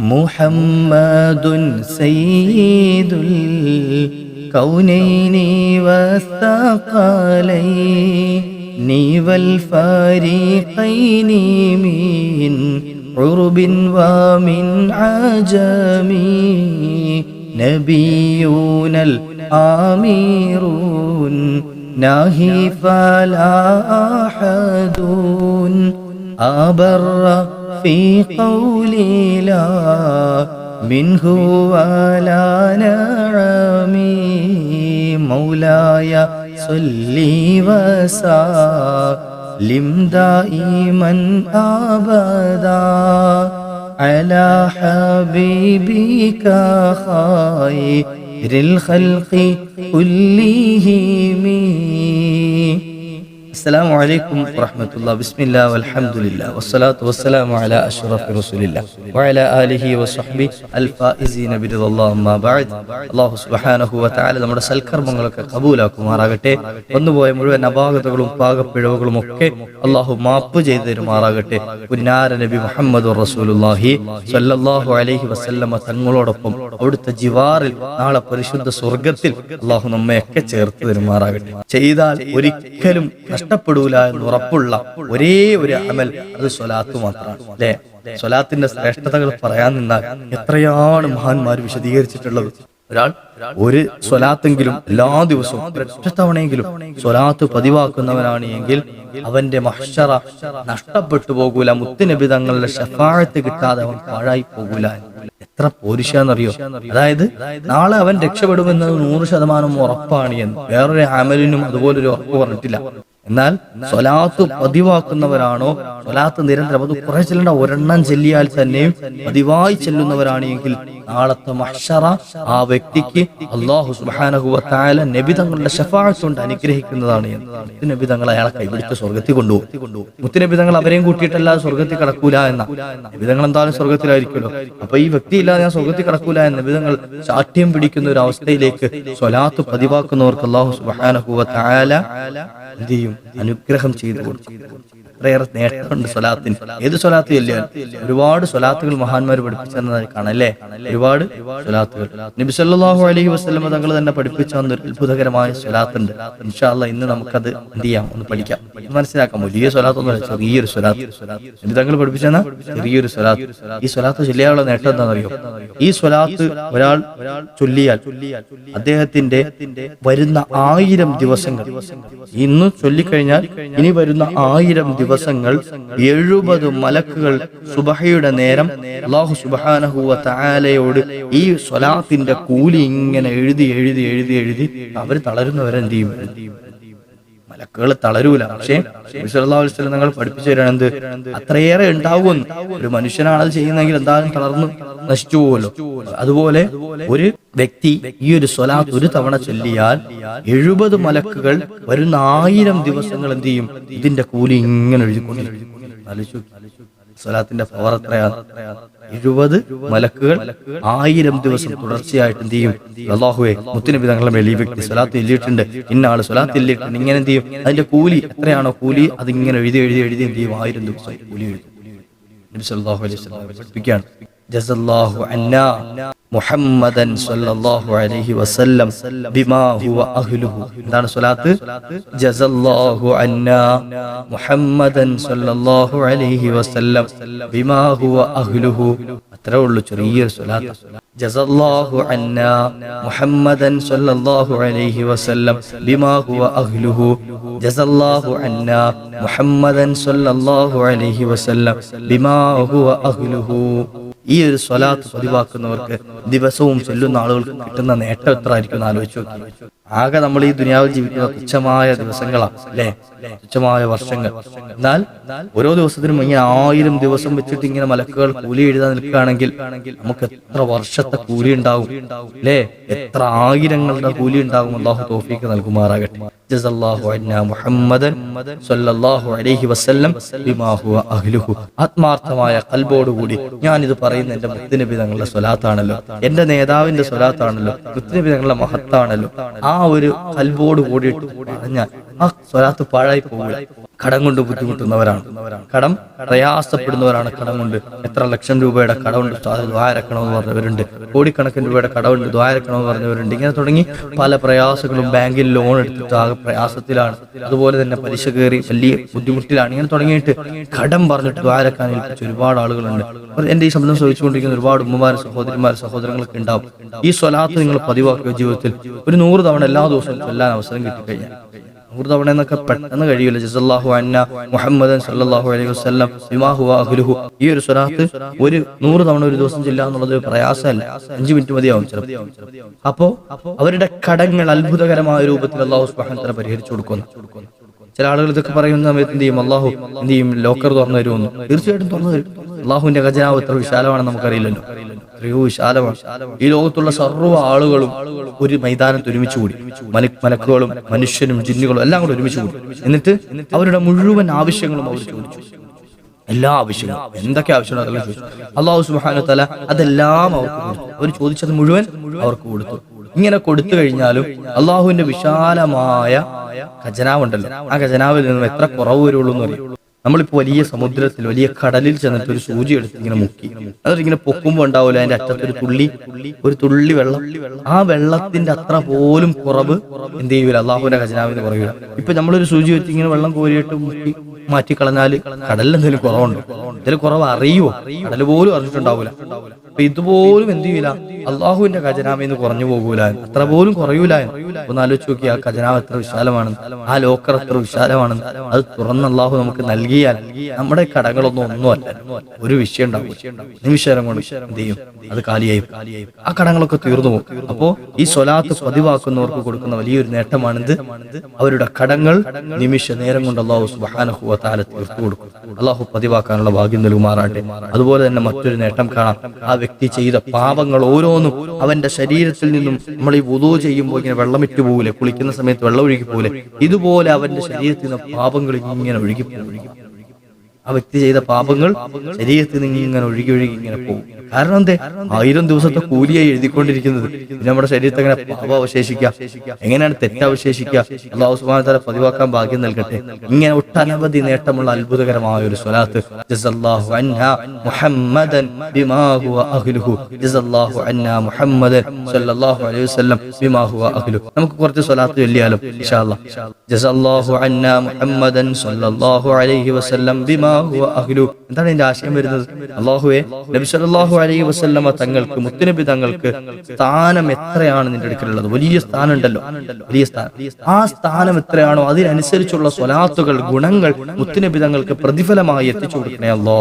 محمد سيد الكونين والثقلين والفريقين من عرب ومن عجم نبينا الآمرون ناهي فلا أحد أبر في قول لا منه ولا نعمي مولاي صلي وسلم دائما أبدا على حبيبك خير الخلق كلهم السلام عليكم ورحمة الله بسم الله والحمد لله والصلاة والسلام على أشرف رسول الله وعلى آله وصحبه الفائزين برضا الله أما بعد അള്ളാഹു സുബ്ഹാനഹു വതആല നമ്മുടെ സൽക്കർമ്മങ്ങളൊക്കെ കബൂലാക്കുമാറാകട്ടെ വന്നുപോയ മുഴുവൻ അപാകതകളും പാകപ്പിഴവുകളും ഒക്കെ അള്ളാഹു മാപ്പ് ചെയ്തു തരുമാറാകട്ടെ പുന്നാര നബി മുഹമ്മദ് റസൂലുള്ളാഹി സ്വല്ലല്ലാഹു അലൈഹി വസല്ലമ തങ്ങളോടൊപ്പം അവിടുത്തെ ജിവാറിൽ നാളെ പരിശുദ്ധ സ്വർഗത്തിൽ അള്ളാഹു നമ്മയൊക്കെ ചേർത്ത് തരുമാറാകട്ടെ ചെയ്താൽ ഒരിക്കലും നഷ്ടപ്പെടൂല എന്ന് ഉറപ്പുള്ള ഒരേ ഒരു അമൽ അത് സ്വലാത്ത് മാത്രമാണ് അല്ലേ? സ്വലാത്തിന്റെ ശ്രേഷ്ഠതകൾ പറയാൻ നിന്നാൽ എത്രയാണ് മഹാന്മാർ വിശദീകരിച്ചിട്ടുള്ളത്? ഒരാൾ ഒരു സ്വലാത്തെങ്കിലും എല്ലാ ദിവസവും ഒരൊറ്റ തവണയെങ്കിലും സ്വലാത്ത് പതിവാക്കുന്നവനാണ് എങ്കിൽ അവന്റെ മഹ്ഷറ നഷ്ടപ്പെട്ടു പോകൂല മുത്തുനബിതങ്ങളുടെ ഷഫാഴത്ത് കിട്ടാതെ അവൻ പാഴായി പോകൂല. എത്ര പോരിശാന്നറിയോ അതായത് നാളെ അവൻ രക്ഷപ്പെടുമെന്നത് നൂറ് ശതമാനം ഉറപ്പാണ് എന്ന്. വേറൊരു അമലിനും അതുപോലൊരു ഉറപ്പ് പറഞ്ഞിട്ടില്ല. എന്നാൽ സ്വലാത്ത് പതിവാക്കുന്നവരാണോ? സ്വലാത്ത് നിരന്തരം അത് കുറെ ചെല്ലണ്ട ഒരെണ്ണം ചെല്ലിയാൽ തന്നെയും പതിവായി ചെല്ലുന്നവരാണ് എങ്കിൽ നാളത്തെ മഷറ ആ വ്യക്തിക്ക് അള്ളാഹു സുബാനഹുവത്തായ നബിതങ്ങളുടെ കൊണ്ട് അനുഗ്രഹിക്കുന്നതാണ് എന്ന്. നബി തങ്ങൾ അയാളെ കൈപിടിച്ച് സ്വർഗത്തിൽ കൊണ്ടുപോകും. മുത്തുനബിതങ്ങൾ അവരെയും കൂട്ടിയിട്ടല്ലാതെ സ്വർഗത്തിൽ കടക്കൂല എന്ന. നബിതങ്ങൾ എന്തായാലും സ്വർഗത്തിലായിരിക്കുമല്ലോ അപ്പൊ ഈ വ്യക്തി ഇല്ലാതെ ഞാൻ സ്വർഗത്തിൽ കടക്കൂല എന്ന നബിതങ്ങൾ ചാഠ്യം പിടിക്കുന്ന ഒരു അവസ്ഥയിലേക്ക് സ്വലാത്ത് പതിവാക്കുന്നവർക്ക് അള്ളാഹു സുബാനഹുവത്തായ എന്ത് അനുഗ്രഹം ചെയ്തു കൊടുക്കും. നേട്ടമുണ്ട് സ്വലാത്തിന്. ഏത് സ്വലാത്ത് ഇല്ല ഒരുപാട് സ്വലാത്തുകൾ മഹാന്മാർ പഠിപ്പിച്ചതായി കാണല്ലേ ഒരുപാട് സ്വലാത്തുകൾ. നബി സല്ലല്ലാഹു അലൈഹി വസല്ലം തങ്ങൾ തന്നെ പഠിപ്പിച്ച ഒരു അത്ഭുതകരമായ സ്വലാത്തുണ്ട്. ഇൻഷാല്ല ഇന്ന് നമുക്കത് എന്ത് ചെയ്യാം? ഒന്ന് പഠിക്കാം. മനസ്സിലാക്കാം. വലിയ സ്വലാത്തൊന്നുമല്ല ചെറിയൊരു സ്വലാത്ത്. നബി തങ്ങൾ പഠിപ്പിച്ചാൽ ചെറിയൊരു സ്വലാത്ത്. ഈ സ്വലാത്ത് ചൊല്ലിയാലുള്ള നേട്ടം എന്താണെന്നറിയോ? ഈ സ്വലാത്ത് ഒരാൾ ചൊല്ലിയാൽ അദ്ദേഹത്തിന്റെ വരുന്ന ആയിരം ദിവസങ്ങൾ ഇന്ന് ചൊല്ലിക്കഴിഞ്ഞാൽ ഇനി വരുന്ന ആയിരം ദിവസങ്ങൾ എഴുപത് മലക്കുകൾ സുബഹയുടെ നേരം അള്ളാഹു സുബാനഹുവ താലയോട് ഈ സ്വലാത്തിന്റെ കൂലി ഇങ്ങനെ എഴുതി എഴുതി എഴുതി എഴുതി അവർ തളരുന്നവരെന്ത് ചെയ്യും? മലക്കുകൾ തളരൂല. പക്ഷേ വസ്ലം നിങ്ങൾ പഠിപ്പിച്ചു തരണം എന്ത് അത്രയേറെ ഉണ്ടാവും ഒരു മനുഷ്യനാണ് അത് ചെയ്യുന്നതെങ്കിൽ എന്തായാലും തളർന്ന് നശിച്ചു പോകുമല്ലോ അതുപോലെ ഒരു വ്യക്തി ഈ ഒരു സ്വലാത്ത് ഒരു തവണ ചൊല്ലിയാൽ എഴുപത് മലക്കുകൾ വരുന്ന ആയിരം ദിവസങ്ങൾ എന്ത് ചെയ്യും? ഇതിന്റെ കൂലി ഇങ്ങനെ എഴുതിക്കൊണ്ടിരിക്കും. സ്വലാത്തിന്റെ പവർ എത്രയാണ്? എഴുപത് മലക്കുകൾ ആയിരം ദിവസം തുടർച്ചയായിട്ട് എന്ത് ചെയ്യും? അള്ളാഹുവെ മുത്തുനബി തങ്ങളുടെ മേൽ ഈ വ്യക്തി സ്വലാത്ത് എല്ലിയിട്ടുണ്ട് ഇന്ന ആൾ സ്വലാത്ത് എല്ലിയിട്ടുണ്ട് ഇങ്ങനെ എന്ത് ചെയ്യും? അതിന്റെ കൂലി എത്രയാണോ കൂലി? അതിങ്ങനെ എഴുതി എഴുതി എഴുതി എന്ത് ചെയ്യും? ആയിരം ദിവസം കൂലി എഴുതും. നബി അലൈഹി പഠിപ്പിക്കുകയാണ്. ജസല്ലാഹു അന്നാ മുഹമ്മദൻ സല്ലല്ലാഹു അലൈഹി വസല്ലം ബിമാ ഹുവ അഹ്ലുഹു. എന്താണ് സ്വലാത്ത്? ജസല്ലാഹു അന്നാ മുഹമ്മദൻ സല്ലല്ലാഹു അലൈഹി വസല്ലം ബിമാ ഹുവ അഹ്ലുഹു. അത്രേ ഉള്ളൂ ചെറിയൊരു സ്വലാത്ത്. ജസല്ലാഹു അന്ന മുഹമ്മദൻ സല്ലല്ലാഹു അലൈഹി വസല്ലം ബിമാ ഹുവ അഹ്ലുഹു. ജസല്ലാഹു അന്ന മുഹമ്മദൻ സല്ലല്ലാഹു അലൈഹി വസല്ലം ബിമാ ഹുവ അഹ്ലുഹു. ഈ ഒരു സ്വലാത്ത് പതിവാക്കുന്നവർക്ക് ദിവസവും ചൊല്ലുന്ന ആളുകൾക്ക് കിട്ടുന്ന നേട്ടം എത്ര ആയിരിക്കും ആലോചിച്ച് ആകെ നമ്മൾ ഈ ദുനിയാവിൽ ജീവിക്കുന്ന തുച്ഛമായ ദിവസങ്ങളാണ് അല്ലെ? തുച്ഛമായ വർഷങ്ങൾ. എന്നാൽ ഓരോ ദിവസത്തിനും ഇങ്ങനെ ആയിരം ദിവസം വെച്ചിട്ട് ഇങ്ങനെ മലക്കുകൾ കൂലി എഴുതാൻ നിൽക്കുകയാണെങ്കിൽ നമുക്ക് എത്ര വർഷത്തെ കൂലി ഉണ്ടാവും അല്ലേ എത്ര ആയിരങ്ങളുടെ കൂലി ഉണ്ടാവും അള്ളാഹു തോഫീക്ക് നൽകുമാറാകട്ടെ. മുഹമ്മദൻ അലൈഹി വസല്ലം ആത്മാർത്ഥമായ കൽബോടുകൂടി ഞാൻ ഇത് പറയുന്ന എന്റെ മുത്തുനബി തങ്ങളുടെ സ്വലാത്താണല്ലോ. എന്റെ നേതാവിന്റെ സ്വലാത്താണല്ലോ. മുത്തുനബി തങ്ങളുടെ മഹത്താണല്ലോ. ആ ഒരു കൽബോട് കൂടിയിട്ട് പറഞ്ഞാൽ ആ സ്വലാത്ത് പാഴായി പോകില്ല കടം കൊണ്ട് ബുദ്ധിമുട്ടുന്നവരാണ്. കടം പ്രയാസപ്പെടുന്നവരാണ് കടം കൊണ്ട്. എത്ര ലക്ഷം രൂപയുടെ കടമുണ്ട് ദ്വാരക്കണമെന്ന് പറഞ്ഞവരുണ്ട്. കോടിക്കണക്കിന് രൂപയുടെ കടമുണ്ട് ദ്വാരക്കണമെന്ന് പറഞ്ഞവരുണ്ട്. ഇങ്ങനെ തുടങ്ങി പല പ്രയാസങ്ങളും ബാങ്കിൽ ലോൺ എടുത്തിട്ട് ആകെ പ്രയാസത്തിലാണ്. അതുപോലെ തന്നെ പലിശ കയറി വലിയ ബുദ്ധിമുട്ടിലാണ്. ഇങ്ങനെ തുടങ്ങിയിട്ട് കടം പറഞ്ഞിട്ട് ദ്വാരക്കാൻ ഏൽപ്പിച്ച ഒരുപാട് ആളുകളുണ്ട്. എന്റെ ഈ ശബ്ദം ശ്രമിച്ചുകൊണ്ടിരിക്കുന്ന ഒരുപാട് ഉമ്മമാർ സഹോദരിമാർ സഹോദരങ്ങളൊക്കെ ഉണ്ടാവും. ഈ സ്വലാത്ത് നിങ്ങൾ പതിവാക്കിയ ജീവിതത്തിൽ. ഒരു നൂറ് തവണ എല്ലാ ദിവസവും ചൊല്ലാൻ അവസരം കിട്ടിക്കഴിഞ്ഞാൽ. നൂറ് തവണ എന്നൊക്കെ പെട്ടെന്ന് കഴിയില്ല ജസല്ലാഹു അന്ന മുഹമ്മദൻ സല്ലല്ലാഹു അലൈഹി വസല്ലം വിമാഹു അഹുലുഹു ഈ ഒരു സ്വലാത്ത് ഒരു നൂറ് തവണ ഒരു ദിവസം ചെല്ലുക എന്നുള്ളത് ഒരു പ്രയാസമല്ല. അഞ്ചു മിനിറ്റ് മതിയാവും അപ്പോ അവരുടെ കടങ്ങൾ അത്ഭുതകരമായ രൂപത്തിൽ അള്ളാഹു വതആല പരിഹരിച്ചു കൊടുക്കുന്നു. ചില ആളുകൾ ഇതൊക്കെ പറയുന്ന സമയത്ത് എന്ത് ചെയ്യും? അള്ളാഹു എന്ത് ചെയ്യും? ലോക്കർ തുറന്നു തരുമെന്ന്. തീർച്ചയായിട്ടും തുറന്നു തരും. അള്ളാഹുവിന്റെ ഖജനാവ് എത്ര വിശാലമാണെന്ന് നമുക്കറിയില്ലല്ലോ. എത്രയോ വിശാലമാണ് ഈ ലോകത്തുള്ള സർവ ആളുകളും ഒരു മൈതാനത്ത് ഒരുമിച്ച് കൂടി. മലക് മലക്കുകളും മനുഷ്യനും ജിന്നുകളും എല്ലാം കൂടെ ഒരുമിച്ച് കൂടി. എന്നിട്ട് അവരുടെ മുഴുവൻ ആവശ്യങ്ങളും അവർ ചോദിച്ചു. എല്ലാ ആവശ്യങ്ങളും. എന്തൊക്കെ ആവശ്യമുണ്ടോ അതെല്ലാം ചോദിച്ചു. അള്ളാഹു സുബ്ഹാനഹു തല അതെല്ലാം അവർക്ക് കൊടുത്തു. അവർ ചോദിച്ചത് മുഴുവൻ അവർക്ക് കൊടുത്തു. ഇങ്ങനെ കൊടുത്തു കഴിഞ്ഞാലും അള്ളാഹുവിന്റെ വിശാലമായ ഖജനാവുണ്ടല്ലോ ആ ഖജനാവിൽ നിന്നും എത്ര കുറവ് വരുള്ളൂ എന്ന് അറിയാം? നമ്മളിപ്പോ വലിയ സമുദ്രത്തിൽ വലിയ കടലിൽ ചെന്നിട്ട് ഒരു സൂചി എടുത്ത് ഇങ്ങനെ മുക്കി. അതൊരു ഇങ്ങനെ പൊക്കുമ്പോ ഉണ്ടാവില്ല അതിന്റെ അറ്റത്ത് ഒരു തുള്ളി ഒരു തുള്ളി വെള്ളം. ആ വെള്ളത്തിന്റെ അത്ര പോലും കുറവ് എന്ത് ചെയ്യൂല അള്ളാഹുവിന്റെ ഖജനാവിന് കുറയൂല ഇപ്പൊ നമ്മളൊരു സൂചി വെച്ച് ഇങ്ങനെ വെള്ളം കോരിയിട്ട് മുക്കി മാറ്റി കളഞ്ഞാൽ കടലിൽ എന്തെങ്കിലും കുറവുണ്ടോ? എന്തെങ്കിലും കുറവ് അറിയുവോ? കടൽ പോലും അറിഞ്ഞിട്ടുണ്ടാവൂല. അപ്പൊ ഇതുപോലും എന്ത് ചെയ്യൂല? അള്ളാഹുവിന്റെ ഖജനാവിന്ന് കുറഞ്ഞു പോകൂല. അത്ര പോലും കുറയൂല. ഒന്ന് ആലോചിച്ച് നോക്കി ആ ഖജനാവ് എത്ര വിശാലമാണെന്ന് ആ ലോക്കർ എത്ര വിശാലമാണെന്ന് അത് തുറന്ന് അള്ളാഹു നമുക്ക് നൽകിയാൽ നമ്മുടെ കടകളൊന്നും ഒന്നുമല്ല. ഒരു വിഷയം ഉണ്ടാവും നിമിഷം കൊണ്ട് എന്ത് ചെയ്യും? അത് കാലിയായി ആ കടങ്ങളൊക്കെ തീർന്നു പോകും. അപ്പോ ഈ സ്വലാത്ത് പതിവാക്കുന്നവർക്ക് കൊടുക്കുന്ന വലിയൊരു നേട്ടമാണിത്. അവരുടെ കടങ്ങൾ നിമിഷ നേരം കൊണ്ട് അള്ളാഹു സുബാനഹു താല തീർത്തു കൊടുക്കും. അള്ളാഹു പതിവാക്കാനുള്ള ഭാഗ്യം നൽകുമാറാട്ടെ അതുപോലെ തന്നെ മറ്റൊരു നേട്ടം കാണാം. ആ വ്യക്തി ചെയ്ത പാപങ്ങൾ ഓരോന്നും അവന്റെ ശരീരത്തിൽ നിന്നും നമ്മൾ ഈ വുതു ചെയ്യുമ്പോൾ ഇങ്ങനെ വെള്ളമിട്ട് പോകൂലെ കുളിക്കുന്ന സമയത്ത് വെള്ളം ഒഴുകി പോകൂലെ. ഇതുപോലെ അവന്റെ ശരീരത്തിൽ നിന്ന് പാപങ്ങൾ ഇങ്ങനെ ഒഴുകി പോകും. ആ വ്യക്തി ചെയ്ത പാപങ്ങൾ ശരീരത്തിൽ നിന്ന് ഇങ്ങനെ ഒഴുകി ഒഴുകി ഇങ്ങനെ പോകും. കാരണം എന്തേ? ആയിരം ദിവസത്തെ കൂലിയായി എഴുതിക്കൊണ്ടിരിക്കുന്നത്. നമ്മുടെ ശരീരത്തെ എങ്ങനെ പാപം എങ്ങനെയാണ് തെറ്റവശേഷിക്കുക അള്ളാഹു സുബാന വതആല പതിവാക്കാൻ ഭാഗ്യം നൽകട്ടെ. ഇങ്ങനെ ഒട്ടനവധി നേട്ടമുള്ള അത്ഭുതകരമായ ഒരു സ്വലാത്ത്. മുഹമ്മദൻ മുഹമ്മദൻ സല്ലല്ലാഹു അലൈഹി വസല്ലം ബിമാ ഹുവ അഹ്ലു നമുക്ക് കുറച്ച് സ്വലാത്ത് ചൊല്ലിയാലോ? ഇൻഷാ അല്ലാഹ് സല്ലല്ലാഹു അലൈഹി വസല്ലം ബിമാ ഹുവ അഹ്ലു എന്താണ് ഇതിന്റെ ആശയം വരുന്നത്? അല്ലാഹുവേ നബി സല്ലല്ലാഹു അലൈഹി വസല്ലമ തങ്ങൾക്ക് മുത്തുനബി തങ്ങൾക്ക് സ്ഥാനം എത്രയാണ് നിന്റെ അടുക്കലുള്ളത്? വലിയ സ്ഥാനം ഉണ്ടല്ലോ വലിയ സ്ഥാനം. ആ സ്ഥാനം എത്രയാണോ? അതിനനുസരിച്ചുള്ള സ്വലാത്തുകൾ ഗുണങ്ങൾ മുത്തുനബി തങ്ങൾക്ക് പ്രതിഫലമായി എത്തിച്ചു കൊടുക്കണേ അല്ലോ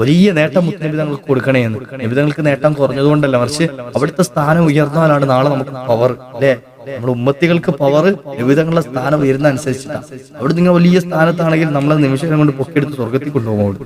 വലിയ നേട്ടം മുത്തുനബി തങ്ങൾക്ക് കൊടുക്കണേ എന്ന്. നബിതങ്ങൾക്ക് നേട്ടം കുറഞ്ഞതുകൊണ്ടല്ല മറിച്ച് അവിടുത്തെ സ്ഥാനം ഉയർന്നാലാണ് നാളെ നമുക്ക് പവർ അല്ലേ? നമ്മുടെ ഉമ്മത്തികൾക്ക് പവർ വിവിധങ്ങളുടെ സ്ഥാനം വരുന്ന അനുസരിച്ചിട്ടാണ് അവിടെ നിങ്ങൾ വലിയ സ്ഥാനത്താണെങ്കിൽ നമ്മളെ നിമിഷം കൊണ്ട് പൊക്കിയെടുത്ത് സ്വർഗത്തിൽ കൊണ്ടുപോകും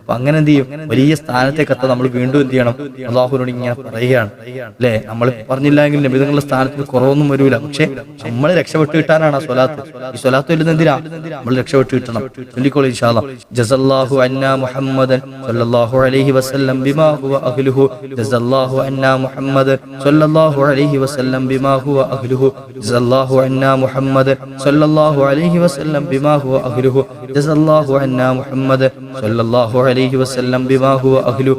അപ്പൊ അങ്ങനെ എന്ത് ചെയ്യും? വലിയ സ്ഥാനത്തേക്ക് എത്താൻ നമ്മൾ വീണ്ടും എന്ത് ചെയ്യണം? അള്ളാഹുനോട് ഇങ്ങനെ പറയുകയാണ്. അല്ലെ? നമ്മൾ പറഞ്ഞില്ലെങ്കിൽ നബിതങ്ങളുടെ സ്ഥാനത്തിൽ കുറവൊന്നും വരൂല. പക്ഷെ നമ്മൾ രക്ഷപ്പെട്ട് കിട്ടാനാണ് ആ സ്വലാത്ത്. ഈ സ്വലാത്ത് വരുന്ന എന്തിനാ? നമ്മൾ രക്ഷപ്പെട്ട് കിട്ടണം. ചൊല്ലിക്കോളൂ ഇൻഷാല്ലാ ജസല്ലാഹു അന്ന മുഹമ്മദൻ സല്ലല്ലാഹു അലൈഹി വസല്ലം ബിമാ ഹുവ അഹ്ലുഹു. ജസല്ലാഹു അന്ന മുഹമ്മദ് സല്ലല്ലാഹു അലൈഹി വസല്ലം ബിമാ ഹുവ അഹ്ലുഹു. അഹ്ലുഹു ജസല്ലാഹു അന്ന മുഹമ്മദൻ സല്ലല്ലാഹു അലൈഹി വസല്ലം ബിമാ അഹ്ലു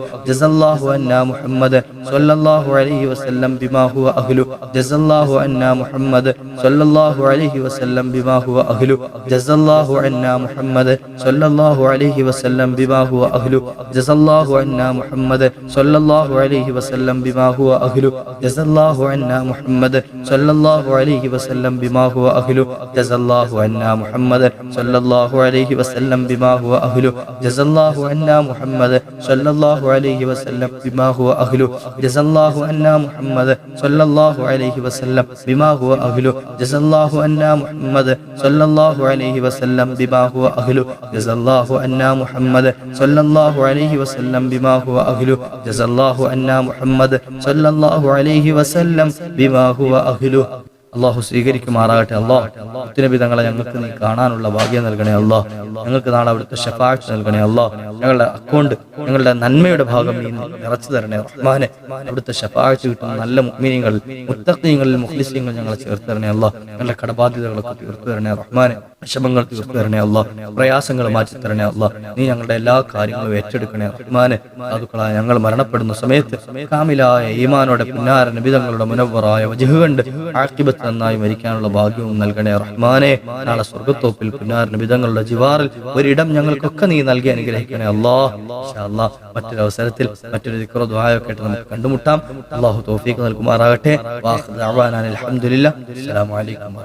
ജസല്ലാഹു അന്ന മുഹമ്മദൻ സല്ലല്ലാഹു അലൈഹി വസല്ലം ബിമാ അഹ്ലു ജസല്ലാഹു അന്ന മുഹമ്മദൻ സല്ലല്ലാഹു അലൈഹി വസല്ലം ബിമാ അഹ്ലു ജസല്ലാഹു അന്ന അന്ന മുഹമ്മദൻ സല്ലല്ലാഹു അലൈഹി വസല്ലം ബിമാ ഹുവ അഹ്ലുഹു ജസല്ലാഹു അന്ന മുഹമ്മദൻ സല്ലല്ലാഹു അലൈഹി വസല്ലം ബിമാ ഹുവ അഹ്ലുഹു ജസല്ലാഹു അന്ന മുഹമ്മദൻ സല്ലല്ലാഹു അലൈഹി വസല്ലം ബിമാ ഹുവ അഹ്ലുഹു ജസല്ലാഹു അന്ന മുഹമ്മദൻ സല്ലല്ലാഹു അലൈഹി വസല്ലം ബിമാ ഹുവ അഹ്ലുഹു ജസല്ലാഹു അന്ന മുഹമ്മദൻ സല്ലല്ലാഹു അലൈഹി വസല്ലം ബിമാ ഹുവ അഹ്ലുഹു ജസല്ലാഹു അന്ന മുഹമ്മദൻ സല്ലല്ലാഹു അലൈഹി വസല്ലം ബിമാ ഹുവ അഹ്ലുഹു ജസല്ലാഹു അന്ന മുഹമ്മദൻ സല്ലല്ലാഹു അലൈഹി വസല്ലം ബിമാ ഹുവ അഹ്ലുഹു അള്ളാഹു സ്വീകരിക്കുമാറാകട്ടെ. അള്ളാഹ് മുത്തുനബി തങ്ങളെ ഞങ്ങൾക്ക് നീ കാണാനുള്ള ഭാഗ്യം നൽകണേ അള്ളാഹ് ഞങ്ങൾക്ക് നാളെ അവിടുത്തെ ഷഫാറ്റ് നൽകണേ അള്ളാഹ് ഞങ്ങളുടെ അക്കൗണ്ട് ഞങ്ങളുടെ നന്മയുടെ ഭാഗം നീ നിറച്ചു തരണേ റഹ്മാനെ. അവിടുത്തെ ഷഫാറ്റ് കിട്ടുന്ന നല്ല മീനിങ്ങൾ മുത്തഖീങ്ങളിൽ മുഖ്ലിസീങ്ങൾ ഞങ്ങളെ ചേർത്ത് തരണേ അള്ളാഹ് ഞങ്ങളുടെ കടബാധ്യതകളൊക്കെ തീർത്തു തരണേ റഹ്മാനെ. വിഷമങ്ങൾ തീർത്തു തരണേ അല്ല. പ്രയാസങ്ങൾ മാറ്റി തരണേ അല്ല. നീ ഞങ്ങളുടെ എല്ലാ കാര്യങ്ങളും ഏറ്റെടുക്കണേ. റഹ്മാനെ സാധുക്കളായ ഞങ്ങൾ മരണപ്പെടുന്ന സമയത്ത് കാമിലായ ഈമാനോടെ പുന്നാര നിബിതങ്ങളുടെ മുനവറായ വജുഹ് കണ്ട് ആക്കിബത്ത് നന്നായി മരിക്കാനുള്ള ഭാഗ്യവും നൽകണേ. റഹ്മാനെ നാളെ സ്വർഗത്തോപ്പിൽ പുന്നാര നിബിതങ്ങളുടെ ജിവാറിൽ ഒരിടം ഞങ്ങൾക്കൊക്കെ നീ നൽകി അനുഗ്രഹിക്കണേ അല്ലാ. അല്ലാ മറ്റൊരു അവസരത്തിൽ മറ്റൊരു ദിക്റോ ദുആയൊക്കെ ആയിട്ട് നമുക്ക് കണ്ടുമുട്ടാം. അള്ളാഹു തോഫീക്ക് നൽകുമാറാകട്ടെ. അസ്സലാമു അലൈക്കും